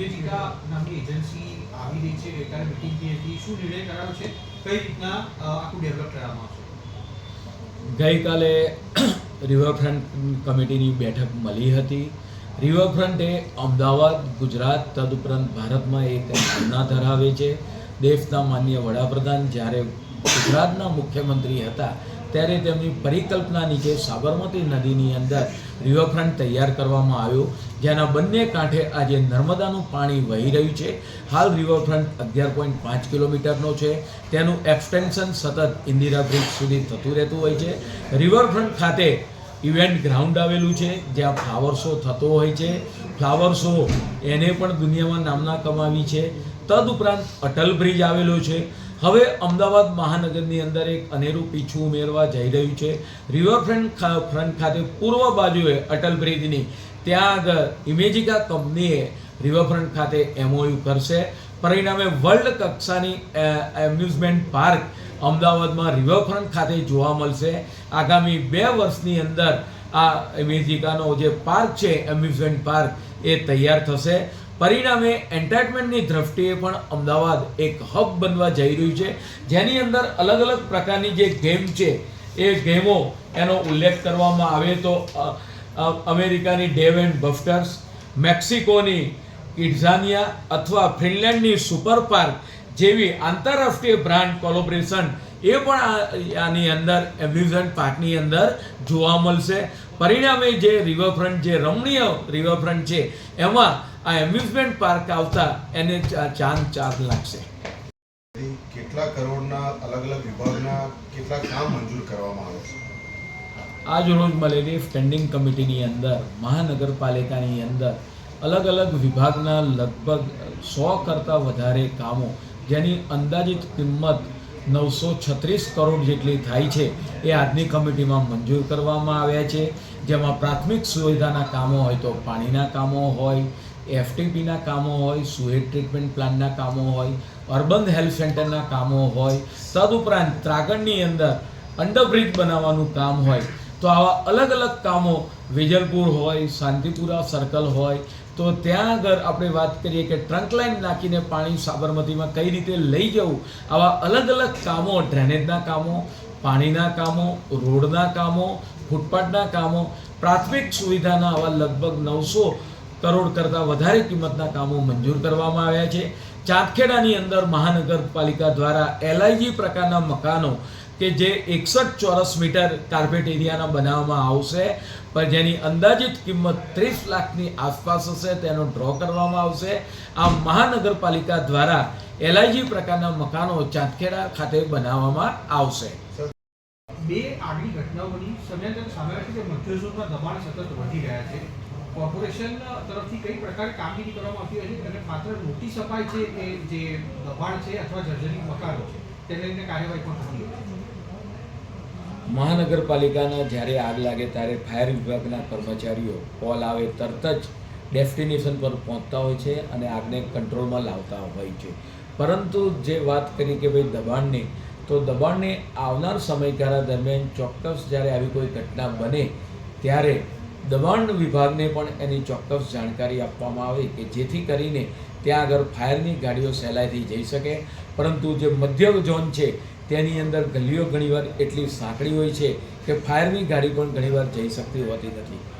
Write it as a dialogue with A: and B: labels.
A: ઇમેજિકા નામની એજન્સી આવી રહી છે ગઈકાલે મિટિંગ થઈ હતી. શું નિર્ણય કરાયો છે? કઈ રીતના આખું ડેવલપ કરવામાં આવશે?
B: ગઈકાલે રિવરફ્રન્ટ કમિટીની બેઠક મળી હતી. રિવરફ્રન્ટ અમદાવાદ, ગુજરાત તદુપરાંત ભારતમાં એક ધરાવે છે. દેશના માન્ય વડાપ્રધાન જ્યારે ગુજરાતના મુખ્યમંત્રી હતા, ત્યારે તેમની પરિકલ્પના નીચે સાબરમતી નદીની અંદર રિવરફ્રન્ટ તૈયાર કરવામાં આવ્યો જેના બંને કાંઠે આજે નર્મદાનું પાણી વહી રહ્યું છે. હાલ રિવરફ્રન્ટ અગિયાર પોઈન્ટ પાંચ કિલોમીટરનો છે. તેનું એક્સટેન્શન સતત ઇન્દિરા બ્રિજ સુધી થતું રહેતું હોય છે. રિવરફ્રન્ટ ખાતે ઇવેન્ટ ગ્રાઉન્ડ આવેલું છે, જ્યાં ફ્લાવર શો થતો હોય છે. ફ્લાવર શો એને પણ દુનિયામાં નામના કમાવી છે. તદુપરાંત અટલ બ્રિજ આવેલો છે. હવે અમદાવાદ મહાનગરની અંદર એક અનેરું પીછું ઉમેરવા જઈ રહ્યું છે. રિવરફ્રન્ટ ફ્રન્ટ ખાતે પૂર્વ બાજુએ અટલ બ્રિજની ત્યાં આગળ ઇમેજિકા કંપનીએ રિવરફ્રન્ટ ખાતે એમઓયુ કરશે. પરિણામે વર્લ્ડ કક્ષાની એમ્યુઝમેન્ટ પાર્ક અમદાવાદમાં રિવરફ્રન્ટ ખાતે જોવા મળશે. આગામી બે વર્ષની અંદર આ ઇમેજિકાનો જે પાર્ક છે એમ્યુઝમેન્ટ પાર્ક એ તૈયાર થશે. પરિણામે એન્ટરટેનમેન્ટની દ્રષ્ટિએ પણ અમદાવાદ એક હબ બનવા જઈ રહ્યું છે. જેની અંદર અલગ અલગ પ્રકારની જે ગેમ છે, એ ગેમો એનો ઉલ્લેખ કરવામાં આવે તો અમેરિકાની ડેવ એન્ડ બફ્ટર્સ મેક્સિકોની ઇડઝાનિયા અથવા ફિનલેન્ડની સુપર પાર્ક જેવી આંતરરાષ્ટ્રીય બ્રાન્ડ કોલોબ્રેશન એ પણ આની અંદર એમ્યુઝમેન્ટ પાર્કની અંદર જોવા મળશે. પરિણામે જે રિવરફ્રન્ટ જે રમણીય રિવરફ્રન્ટ છે, એમાં આ એમ્યુઝમેન્ટ પાર્ક આવતા એને ચાંદ ચાંદ લાગશે.
C: કેટલા કરોડના અલગ અલગ વિભાગના કેટલા કામ મંજૂર કરવામાં આવે છે?
B: આજ રોજ મળેલી સ્ટેન્ડિંગ કમિટીની અંદર મહાનગરપાલિકાની અંદર અલગ અલગ વિભાગના લગભગ સો કરતાં વધારે કામો જેની અંદાજિત કિંમત નવસો છત્રીસ કરોડ જેટલી થાય છે એ આજની કમિટીમાં મંજૂર કરવામાં આવ્યા છે. જેમાં પ્રાથમિક સુવિધાના કામો હોય તો પાણીના કામો હોય એફટીપીના કામો હોય સુએજ ટ્રીટમેન્ટ પ્લાનના કામો હોય અર્બન હેલ્થ સેન્ટરના કામો હોય, તદુપરાંત ત્રાગણની અંદર અંડરબ્રિજ બનાવવાનું કામ હોય, તો આવા અલગ અલગ કામો વેજલપુર હોય, શાંતિપુરા સર્કલ હોય, તો ત્યાં આગળ આપણે વાત કરીએ કે ટ્રંક લાઇન નાખીને પાણી સાબરમતીમાં કઈ રીતે લઈ જવું? આવા અલગ અલગ કામો ડ્રેનેજના કામો, પાણીના કામો, રોડના કામો, ફૂટપાથના કામો, પ્રાથમિક સુવિધાના આવા લગભગ નવસો કરોડ કરતાં વધારે કિંમતના કામો મંજૂર કરવામાં આવ્યા છે. ચાંદખેડાની અંદર મહાનગરપાલિકા દ્વારા એલઆઈજી પ્રકારના મકાનો કે જે એકસઠ ચોરસ મીટર કાર્પેટ એરિયાના બનાવવામાં આવશે, પણ જેની અંદાજિત કિંમત ત્રીસ લાખની આસપાસ હશે, તેનો ડ્રો કરવામાં આવશે. આ મહાનગરપાલિકા દ્વારા એલઆઈજી પ્રકારના મકાનો ચાંદખેડા ખાતે બનાવવામાં આવશે.
A: બે આગની ઘટનાઓની સામે આવે કે મધ્યઝોનમાં દબાણ સતત વધી રહ્યા છે. કોર્પોરેશન તરફથી કઈ પ્રકારે કામગીરી કરવામાં આવતી હોય છે? અને માત્ર નોટિસ અપાય છે કે જે દબાણ છે અથવા જર્જરિત મકાનો છે તેને લઈને કાર્યવાહી પણ થતી હોય
B: મહાનગરપાલિકાના જ્યારે આગ લાગે ત્યારે ફાયર વિભાગના કર્મચારીઓ કોલ આવે તરત જ ડેસ્ટિનેશન પર પહોંચતા હોય છે અને આગને કંટ્રોલમાં લાવતા હોય છે. પરંતુ જે વાત કરી કે ભાઈ દબાણની, તો દબાણને આવનાર સમયગાળા દરમિયાન ચોક્કસ જ્યારે આવી કોઈ ઘટના બને, ત્યારે દબાણ વિભાગને પણ એની ચોક્કસ જાણકારી આપવામાં આવે કે જેથી કરીને ત્યાં આગળ ફાયરની ગાડીઓ સહેલાઈથી જઈ શકે. પરંતુ જે મધ્ય ઝોન છે, તેની અંદર ગલીઓ ઘણીવાર એટલી સાંકડી હોય છે કે ફાયરની ગાડી પણ ઘણીવાર જઈ શકતી હોતી નથી.